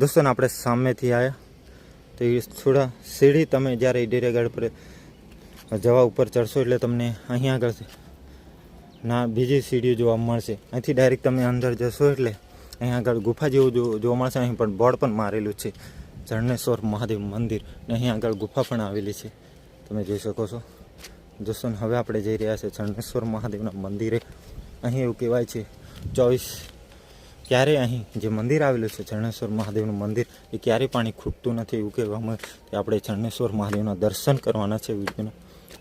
દોસ્તોને આપણે સામેથી આવ્યા તો એ થોડા સીડી તમે જ્યારે ઈડેરિયા ગાર્ડ પર જવા ઉપર ચડશો એટલે તમને અહીંયા આગળ ના, બીજી સીડીઓ જોવા મળશે. અહીંથી ડાયરેક્ટ તમે અંદર જશો એટલે અહીંયા આગળ ગુફા જેવું જોવા મળશે. અહીં પણ બોર્ડ પણ મારેલું છે. જરણેશ્વર મહાદેવ મંદિર. ને અહીં આગળ ગુફા પણ આવેલી છે. તમે જોઈ શકો છો. દોસ્તોને હવે આપણે જઈ રહ્યા છીએ ઝરણેશ્વર મહાદેવના મંદિરે. અહીં એવું કહેવાય છે, ચોવીસ ક્યારે અહીં જે મંદિર આવેલું છે, ચરણેશ્વર મહાદેવનું મંદિર, એ ક્યારેય પાણી ખૂટતું નથી એવું કહેવામાં તે આપણે ચરણેશ્વર મહાદેવના દર્શન કરવાના છે વિડીયોના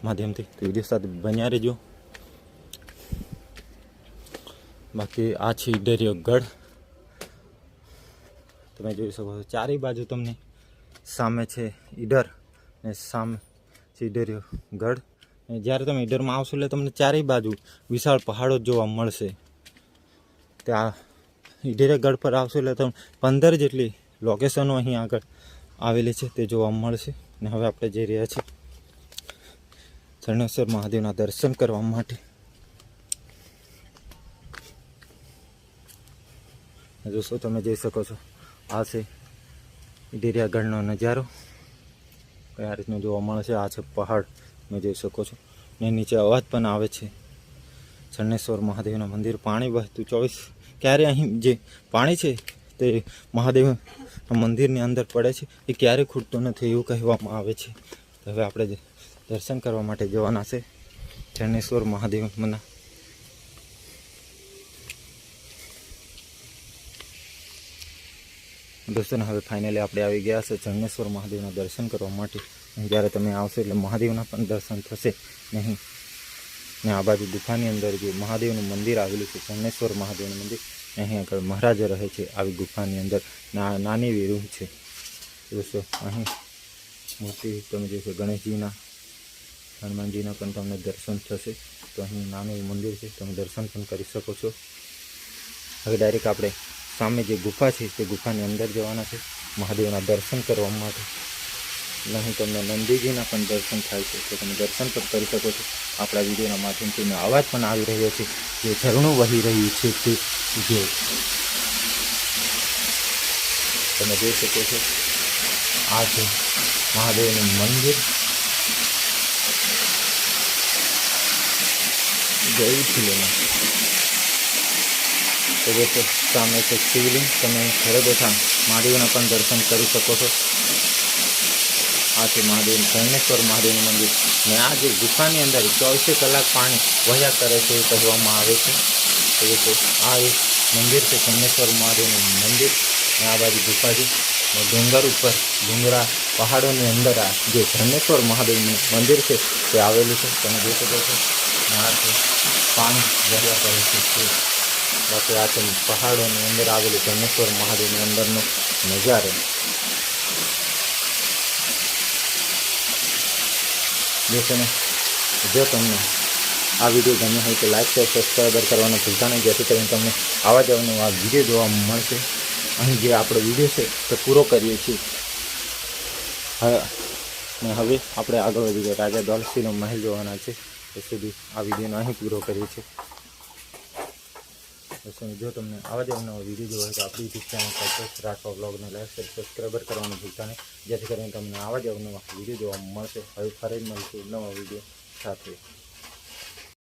માધ્યમથી. તો વીડિયો સાથે બન્યા રહેજો. બાકી આ છે ઈડરિયો તમે જોઈ શકો છો, ચારેય બાજુ તમને સામે છે ઈડર ને સામે છે ઈડરિયો ગઢ. જ્યારે તમે ઈડરમાં આવશો એટલે તમને ચારેય બાજુ વિશાળ પહાડો જોવા મળશે. ત્યાં ઈડરિયા ગઢ પર આવશો એટલે તમને પંદર જેટલી લોકેશનો અહીં આગળ આવેલી છે, તે જોવા મળશે. ને હવે આપણે જઈ રહ્યા છીએ ચરણેશ્વર મહાદેવના દર્શન કરવા માટે. જોશો, તમે જઈ શકો છો, આ છે ઈડેરિયાગઢનો નજારો. કયા રીતનો જોવા મળે છે આ છે પહાડ, તમે જોઈ શકો છો. ને નીચે અવાજ પણ આવે છે. ચરણેશ્વર મહાદેવના મંદિર પાણી વહેતું ચોવીસ ક્યારે અહીં જે પાણી છે તે મહાદેવ મંદિરની અંદર પડે છે, એ ક્યારે ખૂટતું નથી એવું કહેવામાં આવે છે. તો હવે આપણે દર્શન કરવા માટે જવાના છે ચરણેશ્વર મહાદેવના દોસ્તોને હવે ફાઇનલી આપણે આવી ગયા છે ચરણેશ્વર મહાદેવના દર્શન કરવા માટે. જ્યારે તમે આવશો એટલે મહાદેવના પણ દર્શન થશે નહીં. ને આ બાજુ ગુફાની અંદર જે મહાદેવનું મંદિર આવેલું છે સોમેશ્વર મહાદેવનું મંદિર, અહીં આગળ મહારાજ રહે છે આવી ગુફાની અંદર. નાની એવી રૂમ છે. દોસ્તો અહીં મૂર્તિ તમે જોશો, ગણેશજીના, હનુમાનજીના પણ તમને દર્શન થશે. તો અહીં નાનું એવું મંદિર છે, તમે દર્શન પણ કરી શકો છો. હવે ડાયરેક્ટ આપણે સામે જે ગુફા છે, તે ગુફાની અંદર જવાના છે, મહાદેવના દર્શન કરવા માટે. અહીં તમને નંદીજીના પણ દર્શન થાય છે. તો તમે દર્શન પણ કરી શકો છો. આપણા વિડીયોના માધ્યમથી અવાજ પણ આવી રહ્યો છે. જે ઝરણું વહી રહ્યું છે તે જે તમે જોઈ શકો છો. આ છે મહાદેવનું મંદિર. ગયું ખીલેમાં તો દોસ્તો, સામે છે શિવલિંગ. તમે ઘરે બેઠા મહાદેવના પણ દર્શન કરી શકો છો. આ છે મહાદેવ ચરણેશ્વર મહાદેવનું મંદિર. ને આ જે ગુફાની અંદર ચોવીસે કલાક પાણી વહ્યા કરે છે એ કહેવામાં આવે છે. દોસ્તો આ એક મંદિર છે ચરણેશ્વર મહાદેવનું મંદિર. ને આ બાજુ ગુફા છે. ડુંગર ઉપર ડુંગરા પહાડોની અંદર આ જે ચરણેશ્વર મહાદેવનું મંદિર છે તે આવેલું છે. તમે જોઈ શકો છો. પાણી વહ્યા કરે છે બાકી આ છે પહાડોની અંદર આવેલું ચરણેશ્વર મહાદેવની અંદરનો નજારો. જોશો ને જો તમને આ વીડિયો ગમે હોય તો લાઈક શેર સબસ્ક્રાઈબર કરવાનું ભૂલતા નહીં. જેથી કરીને તમને આવા જ આ વીડિયો જોવા મળશે. અહીં જે આપણો વીડિયો છે તે પૂરો કરીએ છીએ. હવે હવે આપણે આગળ વધી ગયા. રાજા દોલસિંહનો મહેલ જોવાના છે. એ સુધી આ વિડીયોનો અહીં પૂરો કરીએ છીએ. દોસ્તો જો તમને આવા જ નવા વીડિયો જોવા હોય તો આપણી યુટ્યુબ ચેનલ પર રાખવા બ્લોગને લાઈક શેર સબસ્ક્રાઈબર કરવાનું ભૂલતા નહીં. જેથી કરીને તમને આવા જ નવા વીડિયો જોવા મળશે. હવે ફરી મળશું નવા વીડિયો સાથે.